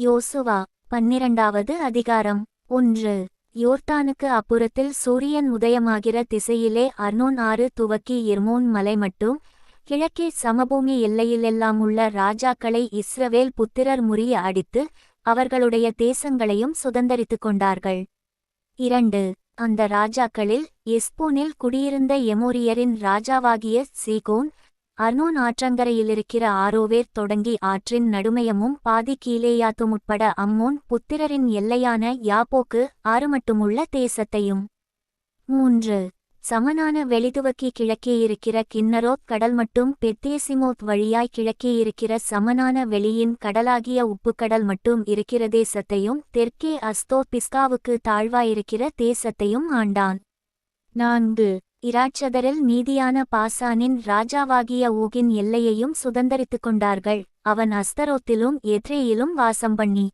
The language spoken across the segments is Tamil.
யோசுவா பன்னிரண்டாவது அதிகாரம். ஒன்று. யோர்தானுக்கு அப்புறத்தில் சூரியன் உதயமாகிற திசையிலே அர்னோன் ஆறு துவக்கி இர்மோன் மலை மட்டும் கிழக்கே சமபூமி எல்லையிலெல்லாம் உள்ள ராஜாக்களை இஸ்ரவேல் புத்திரர் முறிய அடித்து அவர்களுடைய தேசங்களையும் சுதந்தரித்துக் கொண்டார்கள். இரண்டு. அந்த ராஜாக்களில் எஸ்போனில் குடியிருந்த எமோரியரின் ராஜாவாகிய சீகோன் அர்னோன் ஆற்றங்கரையிலிருக்கிற ஆரோவேர் தொடங்கி ஆற்றின் நடுமையமும் பாதி கீழேயாத்தும் உட்பட அம்மோன் புத்திரரின் எல்லையான யாப்போக்கு ஆறு மட்டுமுள்ள தேசத்தையும். மூன்று. சமனான வெளிதுவக்கி கிழக்கே இருக்கிற கிண்ணரோத் கடல் மட்டும் பெத்தேசிமோத் வழியாய் கிழக்கே இருக்கிற சமனான வெளியின் கடலாகிய உப்புக்கடல் மட்டும் இருக்கிற தேசத்தையும் தெற்கே அஸ்தோ பிஸ்காவுக்கு தாழ்வாயிருக்கிற தேசத்தையும் ஆண்டான். நான்கு. இராட்சதரில் மீதியான பாசானின் ராஜாவாகிய ஊகின் எல்லையையும் சுதந்தரித்துக் கொண்டார்கள். அவன் அஸ்தரோத்திலும் எத்ரேயிலும் வாசம் பண்ணி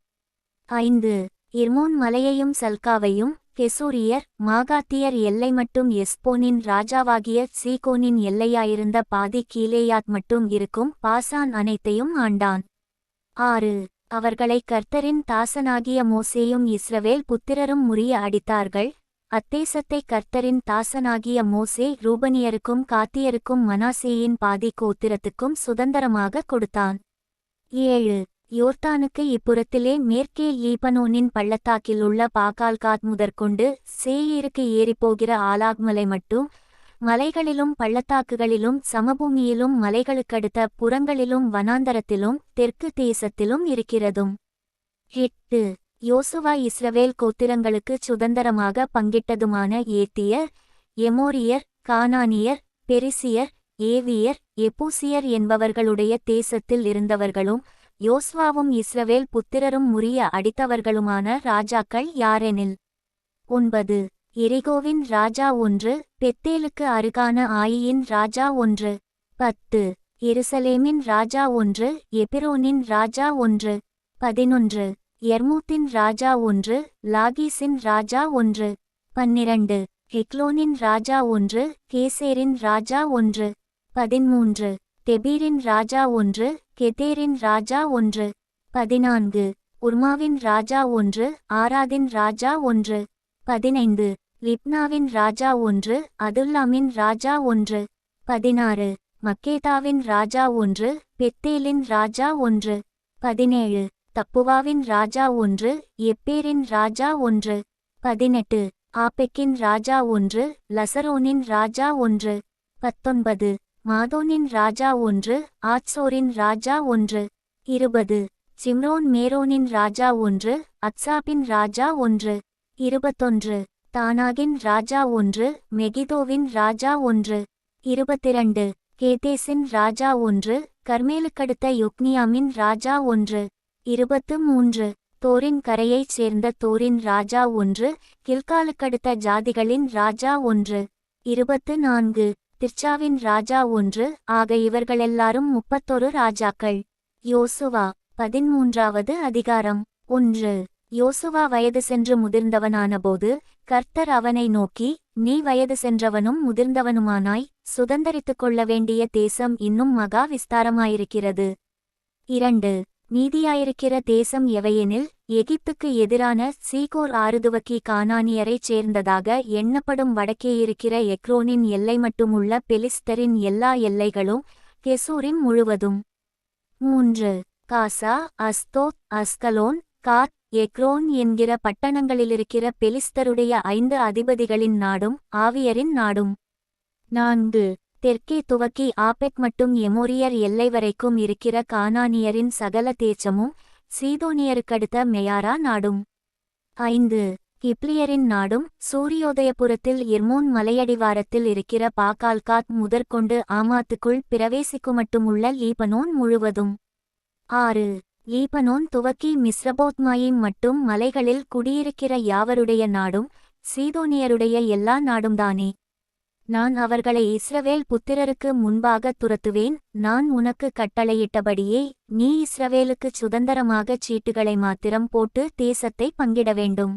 ஐந்து. இர்மோன் மலையையும் சல்காவையும் கெசூரியர் மாகாத்தியர் எல்லை மட்டும் எஸ்போனின் ராஜாவாகிய சீகோனின் எல்லையாயிருந்த பாதி கீலேயாத் மட்டும் இருக்கும். பாசான் அனைத்தையும் ஆண்டான். ஆறு. அவர்களை கர்த்தரின் தாசனாகிய மோசேயும் இஸ்ரவேல் புத்திரரும் முறிய அடித்தார்கள். அத்தேசத்தை கர்த்தரின் தாசனாகிய மோசே ரூபனியருக்கும் காத்தியருக்கும் மனாசேயின் பாதி கோத்திரத்துக்கும் சுதந்திரமாக கொடுத்தான். ஏழு. யோர்தானுக்கு இப்புறத்திலே மேற்கே லீபனோனின் பள்ளத்தாக்கில் உள்ள பாகால்காத் முதற்கொண்டு சேயிருக்கு ஏறிப்போகிற ஆலாக்மலை மட்டும் மலைகளிலும் பள்ளத்தாக்குகளிலும் சமபூமியிலும் மலைகளுக்கடுத்த புறங்களிலும் வனாந்தரத்திலும் தெற்கு தேசத்திலும் இருக்கிறதும். எட்டு. யோசுவா இஸ்ரவேல் கோத்திரங்களுக்கு சுதந்திரமாக பங்கிட்டதுமான ஏத்தியர் எமோரியர் கானானியர் பெரிசியர் ஏவியர் எபூசியர் என்பவர்களுடைய தேசத்தில் இருந்தவர்களும் யோஸ்வாவும் இஸ்ரவேல் புத்திரரும் முறிய அடித்தவர்களுமான ராஜாக்கள் யாரெனில்? ஒன்பது. எரிகோவின் ராஜா ஒன்று பெத்தேலுக்கு அருகான ஆயியின் ராஜா ஒன்று. பத்து. எருசலேமின் ராஜா ஒன்று எபிரோனின் ராஜா ஒன்று. பதினொன்று. எர்மூத்தின் ராஜா ஒன்று லாகீஸின் ராஜா ஒன்று. பன்னிரண்டு. ஹெக்லோனின் ராஜா ஒன்று கேசேரின் ராஜா ஒன்று. பதிமூன்று. தெபீரின் ராஜா ஒன்று கெதேரின் ராஜா ஒன்று. பதினான்கு. உர்மாவின் ராஜா ஒன்று ஆராதின் ராஜா ஒன்று. பதினைந்து. லிப்னாவின் ராஜா ஒன்று அதுல்லாமின் ராஜா ஒன்று. பதினாறு. மக்கேதாவின் ராஜா ஒன்று பெத்தேலின் ராஜா ஒன்று. பதினேழு. தப்புவாவின் ராஜா ஒன்று எப்பேரின் ராஜா ஒன்று. பதினெட்டு. ஆபெக்கின் ராஜா ஒன்று லசரோனின் ராஜா ஒன்று. பத்தொன்பது. மாதோனின் ராஜா ஒன்று ஆட்சோரின் ராஜா ஒன்று. இருபது. சிம்ரோன் மேரோனின் ராஜா ஒன்று அத்சாபின் ராஜா ஒன்று. இருபத்தொன்று. தானாகின் ராஜா ஒன்று மெகிதோவின் ராஜா ஒன்று. இருபத்திரண்டு. கேதேசின் ராஜா ஒன்று கர்மேலுக்கடுத்த யுக்னியாமின் ராஜா ஒன்று. இருபத்து மூன்று. தோரின் கரையைச் சேர்ந்த தோரின் ராஜா ஒன்று கில்காலுக்கடுத்த ஜாதிகளின் ராஜா ஒன்று. இருபத்து நான்கு. திர்ச்சாவின் ராஜா ஒன்று ஆக இவர்களெல்லாரும் முப்பத்தொரு ராஜாக்கள். யோசுவா பதிமூன்றாவது அதிகாரம். ஒன்று. யோசுவா வயது சென்று முதிர்ந்தவனானபோது கர்த்தர் அவனை நோக்கி நீ வயது சென்றவனும் முதிர்ந்தவனுமானாய் சுதந்தரித்துக் கொள்ள வேண்டிய தேசம் இன்னும் மகா விஸ்தாரமாயிருக்கிறது. இரண்டு. மீதியாயிருக்கிற தேசம் எவையெனில் எகிப்துக்கு எதிரான சீகோர் ஆறுதுவக்கி கானானியரைச் சேர்ந்ததாக எண்ணப்படும் வடக்கே இருக்கிற எக்ரோனின் எல்லை மட்டுமுள்ள பெலிஸ்தரின் எல்லா எல்லைகளும் கெசூரின் முழுவதும். மூன்று. காசா அஸ்தோத் அஸ்கலோன் காத் எக்ரோன் என்கிற பட்டணங்களிலிருக்கிற பெலிஸ்தருடைய ஐந்து அதிபதிகளின் நாடும் ஆவியரின் நாடும். நான்கு. தெற்கே துவக்கி ஆபெக் மட்டும் எமோரியர் எல்லை வரைக்கும் இருக்கிற கானானியரின் சகல தேச்சமும் சீதோனியருக்கடுத்த மெயாரா நாடும். ஐந்து. கிப்ளியரின் நாடும் சூரியோதயபுரத்தில் இர்மோன் மலையடிவாரத்தில் இருக்கிற பாகால்காத் முதற்கொண்டு ஆமாத்துக்குள் பிரவேசிக்குமட்டுமுள்ள லீபனோன் முழுவதும். ஆறு. லீபனோன் துவக்கி மிஸ்ரபோத்மாயின் மட்டும் மலைகளில் குடியிருக்கிற யாவருடைய நாடும் சீதோனியருடைய எல்லா நாடும்தானே. நான் அவர்களை இஸ்ரவேல் புத்திரருக்கு முன்பாக துரத்துவேன் நான் உனக்கு கட்டளையிட்டபடியே நீ இஸ்ரவேலுக்குச் சுதந்திரமாகச் சீட்டுகளை மாத்திரம் போட்டு தேசத்தை பங்கிட வேண்டும்.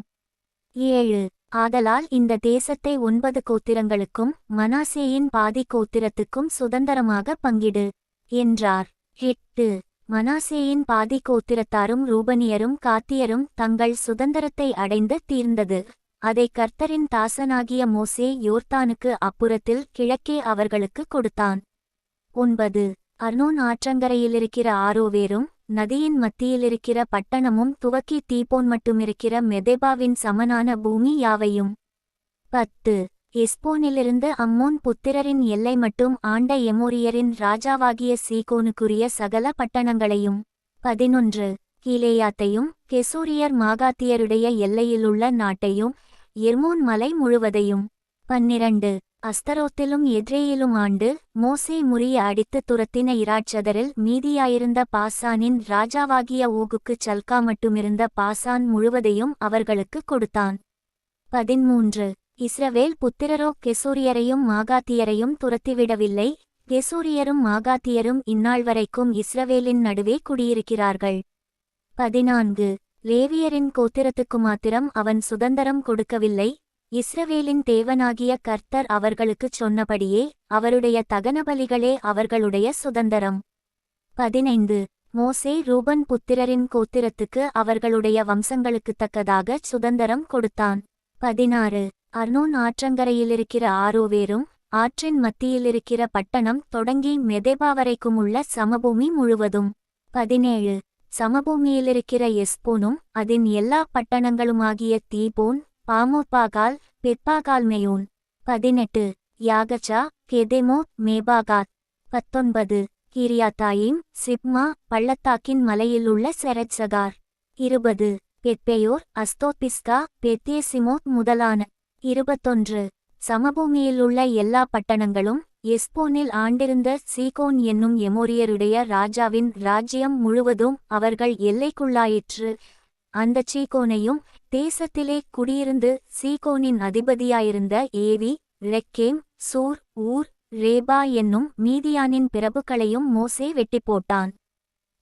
ஏழு. ஆதலால் இந்த தேசத்தை ஒன்பது கோத்திரங்களுக்கும் மனாசேயின் பாதி கோத்திரத்துக்கும் சுதந்திரமாக பங்கிடு என்றார். எட்டு. மனாசேயின் பாதி கோத்திரத்தாரும் ரூபனியரும் காத்தியரும் தங்கள் சுதந்திரத்தை அடைந்து தீர்ந்தது. அதை கர்த்தரின் தாசனாகிய மோசே யோர்தானுக்கு அப்புறத்தில் கிழக்கே அவர்களுக்கு கொடுத்தான். ஒன்பது. அர்னோன் ஆற்றங்கரையிலிருக்கிற ஆரோவேரும் நதியின் மத்தியிலிருக்கிற பட்டணமும் துவக்கி தீபோன் மட்டுமிருக்கிற மெதேபாவின் சமனான பூமி யாவையும். பத்து. எஸ்போனிலிருந்து அம்மோன் புத்திரரின் எல்லை மட்டும் ஆண்ட எமோரியரின் ராஜாவாகிய சீகோனுக்குரிய சகல பட்டணங்களையும். பதினொன்று. கீலேயாத்தையும் கெசூரியர் மாகாத்தியருடைய எல்லையிலுள்ள நாட்டையும் எர்மோன் மலை முழுவதையும். பன்னிரண்டு. அஸ்தரோத்திலும் எத்ரேயிலும் ஆண்டு மோசே முறிய அடித்து துரத்தின இராட்சதரில் மீதியாயிருந்த பாசானின் ராஜாவாகிய ஊகுக்குச் சல்கா மட்டுமிருந்த பாசான் முழுவதையும் அவர்களுக்கு கொடுத்தான். பதிமூன்று. இஸ்ரவேல் புத்திரரோ கெசூரியரையும் மாகாத்தியரையும் துரத்திவிடவில்லை. கெசூரியரும் மாகாத்தியரும் இந்நாள் வரைக்கும் இஸ்ரவேலின் நடுவே குடியிருக்கிறார்கள். பதினான்கு. லேவியரின் கோத்திரத்துக்கு மாத்திரம் அவன் சுதந்திரம் கொடுக்கவில்லை. இஸ்ரவேலின் தேவனாகிய கர்த்தர் அவர்களுக்குச் சொன்னபடியே அவருடைய தகனபலிகளே அவர்களுடைய சுதந்திரம். பதினைந்து. மோசே ரூபன் புத்திரரின் கோத்திரத்துக்கு அவர்களுடைய வம்சங்களுக்குத் தக்கதாக சுதந்திரம் கொடுத்தான். பதினாறு. அர்னோன் ஆற்றங்கரையிலிருக்கிற ஆரோவேரும் ஆற்றின் மத்தியிலிருக்கிற பட்டணம் தொடங்கி மெதேபா வரைக்கும் உள்ள சமபூமி முழுவதும். பதினேழு. சமபூமியிலிருக்கிற எஸ்போனும் அதன் எல்லா பட்டணங்களுமாகிய தீபோன் பாமோப்பாகால் பெட்பாகால்மேயோன் பதினெட்டு. யாகச்சா கெதெமோ மேபாகாத். பத்தொன்பது. கிரியாத்தாயிம் சிப்மா பள்ளத்தாக்கின் மலையிலுள்ள செரட்சகார் இருபது. பெட்பெயோர் அஸ்தோபிஸ்கா பெத்தேசிமோத் முதலான. இருபத்தொன்று. சமபூமியிலுள்ள எல்லா பட்டணங்களும் எஸ்போனில் ஆண்டிருந்த சீகோன் என்னும் எமோரியருடைய ராஜாவின் ராஜ்யம் முழுவதும் அவர்கள் எல்லைக்குள்ளாயிற்று. அந்தச் சீகோனையும் தேசத்திலே குடியிருந்து சீகோனின் அதிபதியாயிருந்த ஏவி ரெக்கேம் சூர் ஊர் ரேபா என்னும் மீதியானின் பிரபுக்களையும் மோசே வெட்டி போட்டான்.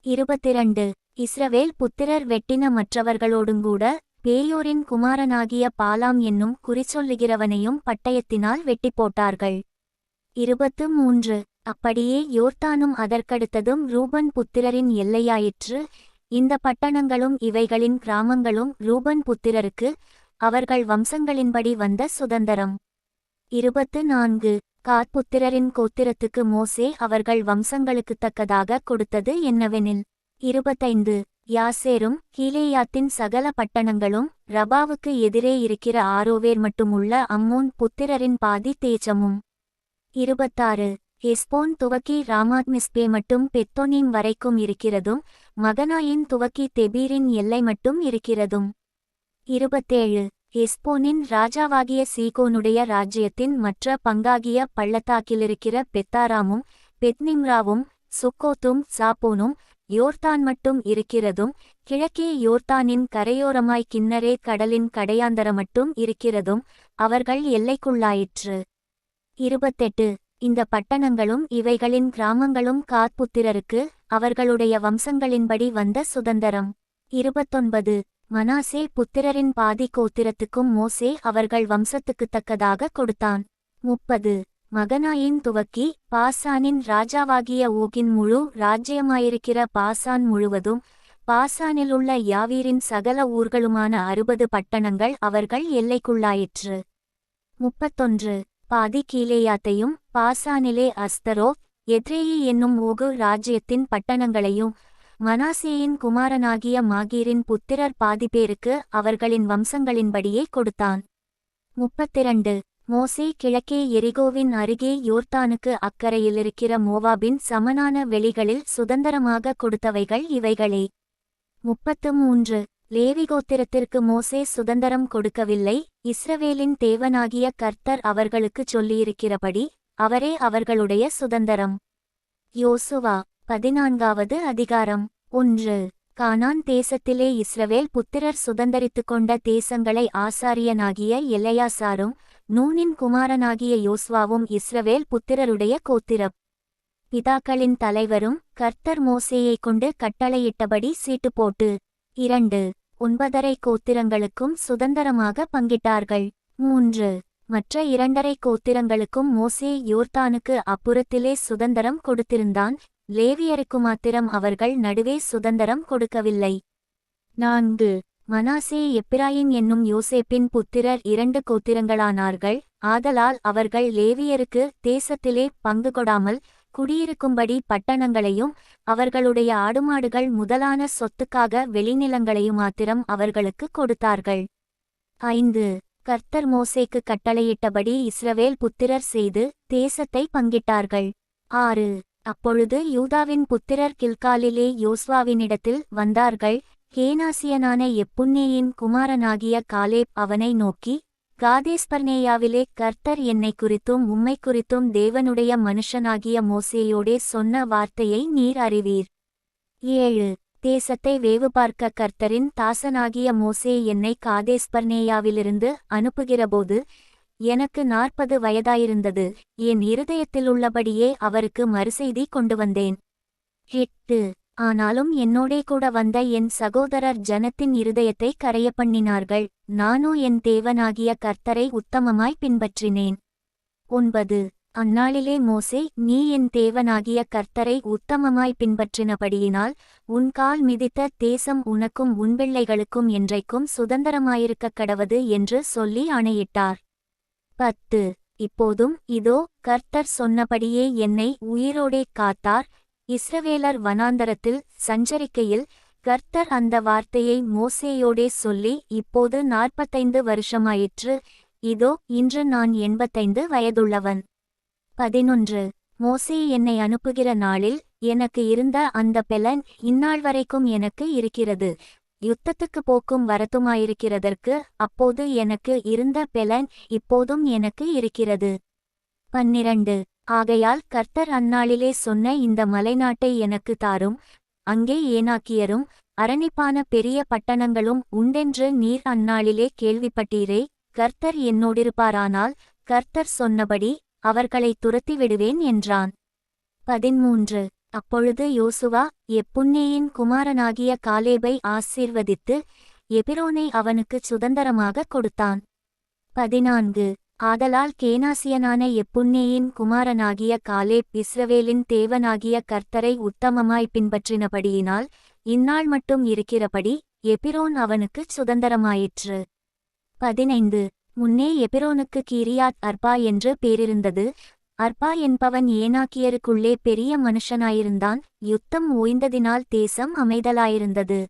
இருபத்திரண்டு. இஸ்ரவேல் புத்திரர் வெட்டின மற்றவர்களோடுங்கூட பேயோரின் குமாரனாகிய பாலாம் என்னும் குறிச்சொல்லுகிறவனையும் பட்டயத்தினால் வெட்டி போட்டார்கள். இருபத்து மூன்று. அப்படியே யோர்தானும் அதற்கடுத்ததும் ரூபன் புத்திரரின் எல்லையாயிற்று. இந்த பட்டணங்களும் இவைகளின் கிராமங்களும் ரூபன் புத்திரருக்கு அவர்கள் வம்சங்களின்படி வந்த சுதந்திரம். இருபத்து நான்கு. காத்புத்திரரின் கோத்திரத்துக்கு மோசே அவர்கள் வம்சங்களுக்குத் தக்கதாக கொடுத்தது என்னவெனில் இருபத்தைந்து. யாசேரும் கீலேயாத்தின் சகல பட்டணங்களும் ரபாவுக்கு எதிரே இருக்கிற ஆரோவேர் மட்டுமுள்ள அம்மோன் புத்திரரின் பாதி தேச்சமும் இருபத்தாறு. எஸ்போன் துவக்கி ராமாத்மிஸ்பே மட்டும் பெத்தோனிம் வரைக்கும் இருக்கிறதும் மகனாயின் துவக்கி தெபீரின் எல்லை மட்டும் இருக்கிறதும். இருபத்தேழு. எஸ்போனின் ராஜாவாகிய சீகோனுடைய ராஜ்யத்தின் மற்ற பங்காகிய பள்ளத்தாக்கிலிருக்கிற பெத்தாராமும் பெத்னிம்ராவும் சுக்கோத்தும் சாப்போனும் யோர்தான் மட்டும் இருக்கிறதும் கிழக்கே யோர்தானின் கரையோரமாய் கிண்ணரே கடலின் கடையாந்தர மட்டும் இருக்கிறதும் அவர்கள் எல்லைக்குள்ளாயிற்று. இருபத்தெட்டு. இந்த பட்டணங்களும் இவைகளின் கிராமங்களும் காத்புத்திரருக்கு அவர்களுடைய வம்சங்களின்படி வந்த சுதந்திரம். இருபத்தொன்பது. மனாசே புத்திரரின் பாதி கோத்திரத்துக்கும் மோசே அவர்கள் வம்சத்துக்குத் தக்கதாக கொடுத்தான். முப்பது. மகனாயின் துவக்கி பாசானின் ராஜாவாகிய ஊகின் முழு ராஜ்யமாயிருக்கிற பாசான் முழுவதும் பாசானிலுள்ள யாவீரின் சகல ஊர்களுமான அறுபது பட்டணங்கள் அவர்கள் எல்லைக்குள்ளாயிற்று. முப்பத்தொன்று. பாதி கீலேயாத்தையும் பாசானிலே அஸ்தரோ எத்ரேயி என்னும் ஊகு ராஜ்யத்தின் பட்டணங்களையும் மனாசேயின் குமாரனாகிய மாகீரின் புத்திரர் பாதி பேருக்கு அவர்களின் வம்சங்களின்படியே கொடுத்தான். முப்பத்திரண்டு. மோசே கிழக்கே எரிகோவின் அருகே யோர்தானுக்கு அக்கறையிலிருக்கிற மோவாபின் சமனான வெளிகளில் சுதந்திரமாக கொடுத்தவைகள் இவைகளே. முப்பத்து மூன்று. லேவிகோத்திரத்திற்கு மோசே சுதந்திரம் கொடுக்கவில்லை. இஸ்ரவேலின் தேவனாகிய கர்த்தர் அவர்களுக்குச் சொல்லியிருக்கிறபடி அவரே அவர்களுடைய சுதந்திரம். யோசுவா பதினான்காவது அதிகாரம். ஒன்று. கானான் தேசத்திலே இஸ்ரவேல் புத்திரர் சுதந்தரித்துக் கொண்ட தேசங்களை ஆசாரியனாகிய எல்லையாசாரும் நூனின் குமாரனாகிய யோஸ்வாவும் இஸ்ரவேல் புத்திரருடைய கோத்திரப் பிதாக்களின் தலைவரும் கர்த்தர் மோசேயைக் கொண்டு கட்டளையிட்டபடி சீட்டு போட்டு இரண்டு. ஒன்பதரை கோத்திரங்களுக்கும் சுதந்திரமாக பங்கிட்டார்கள். மூன்று. மற்ற இரண்டரை கோத்திரங்களுக்கும் மோசே யோர்தானுக்கு அப்புறத்திலே சுதந்திரம் கொடுத்திருந்தான். லேவியருக்கு மாத்திரம் அவர்கள் நடுவே சுதந்தரம் கொடுக்கவில்லை. நான்கு. மனாசே எப்பிராயின் என்னும் யோசேப்பின் புத்திரர் இரண்டு கோத்திரங்களானார்கள். ஆதலால் அவர்கள் லேவியருக்கு தேசத்திலே பங்கு கொடாமல் குடியிருக்கும்படி பட்டணங்களையும் அவர்களுடைய ஆடுமாடுகள் முதலான சொத்துக்காக வெளிநிலங்களையும் மாத்திரம் அவர்களுக்கு கொடுத்தார்கள். ஐந்து. கர்த்தர் மோசேக்கு கட்டளையிட்டபடி இஸ்ரவேல் புத்திரர் செய்து தேசத்தை பங்கிட்டார்கள். ஆறு. அப்பொழுது யூதாவின் புத்திரர் கில்காலிலே யோஸ்வாவினிடத்தில் வந்தார்கள். கேனாசியனான எப்புன்னேயின் குமாரனாகிய காலேப் அவனை நோக்கி காதேஸ்பர்னேயாவிலே கர்த்தர் என்னை குறித்தும் உம்மை குறித்தும் தேவனுடைய மனுஷனாகிய மோசேயோடே சொன்ன வார்த்தையை நீர் அறிவீர். ஏழு. தேசத்தை வேவு பார்க்க கர்த்தரின் தாசனாகிய மோசே என்னை காதேஸ்பர்னேயாவிலிருந்து அனுப்புகிறபோது எனக்கு நாற்பது வயதாயிருந்தது. என் இருதயத்திலுள்ளபடியே அவருக்கு மறுசெய்தி கொண்டு வந்தேன். எட்டு. ஆனாலும் என்னோடே கூட வந்த என் சகோதரர் ஜனத்தின் இருதயத்தை கரைய பண்ணினார்கள் நானோ என் தேவனாகிய கர்த்தரை உத்தமமாய் பின்பற்றினேன். ஒன்பது. அந்நாளிலே மோசே நீ என் தேவனாகிய கர்த்தரை உத்தமமாய் பின்பற்றினபடியினால் உன் கால் மிதித்த தேசம் உனக்கும் உன் பிள்ளைகளுக்கும் என்றைக்கும் சுதந்திரமாயிருக்கக் கடவது என்று சொல்லி ஆணையிட்டார். பத்து. இப்போதும் இதோ கர்த்தர் சொன்னபடியே என்னை உயிரோடே காத்தார். இஸ்ரவேலர் வனாந்தரத்தில் சஞ்சரிக்கையில் கர்த்தர் அந்த வார்த்தையை மோசேயோடே சொல்லி இப்போது நாற்பத்தைந்து வருஷமாயிற்று. இதோ இன்று நான் எண்பத்தைந்து வயதுள்ளவன். பதினொன்று. மோசே என்னை அனுப்புகிற நாளில் எனக்கு இருந்த அந்த பெலன் இந்நாள் வரைக்கும் எனக்கு இருக்கிறது. யுத்தத்துக்கு போக்கும் வரத்துமாயிருக்கிறதற்கு அப்போது எனக்கு இருந்த பெலன் இப்போதும் எனக்கு இருக்கிறது. பன்னிரண்டு. ஆகையால் கர்த்தர் அந்நாளிலே சொன்ன இந்த மலைநாட்டை எனக்கு தாரும் அங்கே ஏனாக்கியரும் அரணிப்பான பெரிய பட்டணங்களும் உண்டென்று நீர் அந்நாளிலே கேள்விப்பட்டீரே கர்த்தர் என்னோடிருப்பாரானால் கர்த்தர் சொன்னபடி அவர்களை துரத்தி விடுவேன் என்றான். பதிமூன்று அப்பொழுது யோசுவா எப்புன்னேயின் குமாரனாகிய காலேபை ஆசீர்வதித்து எபிரோனை அவனுக்குச் சுதந்தரமாகக் கொடுத்தான். பதினான்கு. ஆதலால் கேனாசியனான எப்புன்னேயின் குமாரனாகிய காலேப் இஸ்ரவேலின் தேவனாகிய கர்த்தரை உத்தமமாய் பின்பற்றினபடியினால் இந்நாள் மட்டும் இருக்கிறபடி எபிரோன் அவனுக்குச் சுதந்தரமாயிற்று. பதினைந்து. முன்னே எபிரோனுக்கு கீரியாத் அர்பா என்று பேரிருந்தது. அர்பா என்பவன் ஏனாக்கியருக்குள்ளே பெரிய மனுஷனாயிருந்தான். யுத்தம் ஓய்ந்ததினால் தேசம் அமைதலாயிருந்தது.